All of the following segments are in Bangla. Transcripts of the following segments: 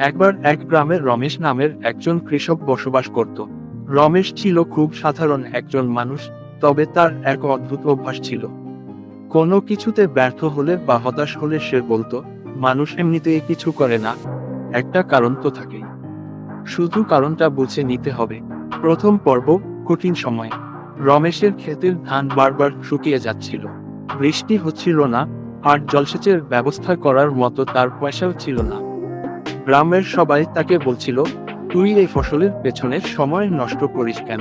একবার এক গ্রামে রমেশ নামের একজন কৃষক বসবাস করত। রমেশ ছিল খুব সাধারণ একজন মানুষ, তবে তার এক অদ্ভুত অভ্যাস ছিল। কোনো কিছুতে ব্যর্থ হলে বা হতাশ হলে সে বলতো, মানুষ এমনিতেই কিছু করে না। একটা কারণ তো থাকেই। শুধু কারণটা বুঝে নিতে হবে। প্রথম পর্ব, কঠিন সময়। রমেশের ক্ষেতের ধান বারবার শুকিয়ে যাচ্ছিল। বৃষ্টি হচ্ছিল না, আর জলসেচের ব্যবস্থা করার মতো তার পয়সাও ছিল না। গ্রামের সবাই তাকে বলছিল, তুই এই ফসলের পেছনে সময় নষ্ট করিস কেন?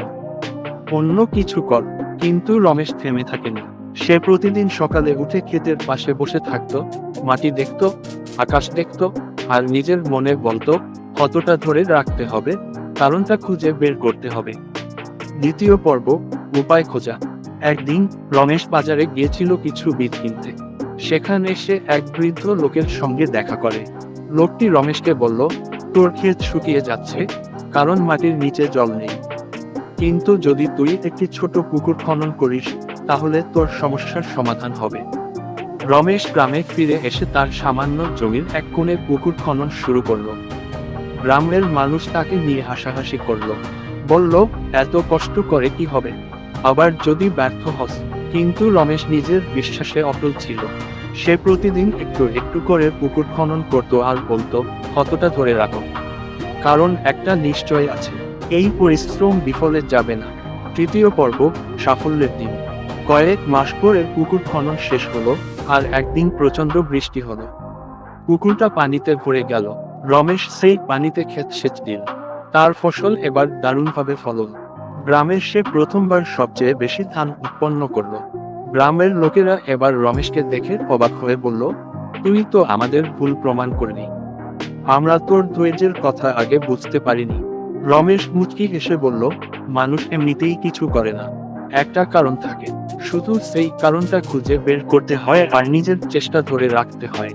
অন্য কিছু কর। কিন্তু রমেশ থেমে থাকেনি। সে প্রতিদিন সকালে উঠে ক্ষেতের পাশে বসে থাকতো, মাটি দেখতো, আকাশ দেখতো, আর নিজের মনে বলতো, কতটা ধরে রাখতে হবে, কারণটা খুঁজে বের করতে হবে। দ্বিতীয় পর্ব, উপায় খোঁজা। একদিন রমেশ বাজারে গিয়েছিল কিছু বীজ কিনতে। সেখানে সে এক বৃদ্ধ লোকের সঙ্গে দেখা করে। লোকটি রমেশকে বলল, তোর ক্ষেত শুকিয়ে যাচ্ছে, কারণ মাটির নিচে জল নেই। কিন্তু যদি তুই একটি ছোট পুকুর খনন করিস, তাহলে তোর সমস্যার সমাধান হবে। রমেশ গ্রামে ফিরে এসে তার সামান্য জমির এক কোণে পুকুর খনন শুরু করল। গ্রামের মানুষ তাকে নিয়ে হাসাহাসি করল। বলল, এত কষ্ট করে কি হবে? আবার যদি ব্যর্থ হস? কিন্তু রমেশ নিজের বিশ্বাসে অটল ছিল। সে প্রতিদিন একটু একটু করে পুকুর খনন করত আর বলতো কতটা ধরে রাখো। কারণ একটা নিশ্চয় আছে, এই পরিশ্রম বিফলে যাবে না। তৃতীয় পর্ব, সাফল্যের দিন। কয়েক মাস পরে পুকুর খনন শেষ হলো আর একদিন প্রচণ্ড বৃষ্টি হলো। পুকুরটা পানিতে ভরে গেল। রমেশ সেই পানিতে ক্ষেত সেচ দিল। তার ফসল এবার দারুণভাবে ফলন। গ্রামের সে প্রথমবার সবচেয়ে বেশি ধান উৎপন্ন করল। গ্রামের লোকেরা এবার রমেশকে দেখে অবাক হয়ে বলল তুই তো আমাদের ভুল প্রমাণ করলি আমরা তোর ধৈর্যের কথা আগে বুঝতে পারিনি। রমেশ মুচকি হেসে বলল, মানুষ এমনিতেই কিছু করে না। একটা কারণ থাকে। শুধু সেই কারণটা খুঁজে বের করতে হয় আর নিজের চেষ্টা ধরে রাখতে হয়।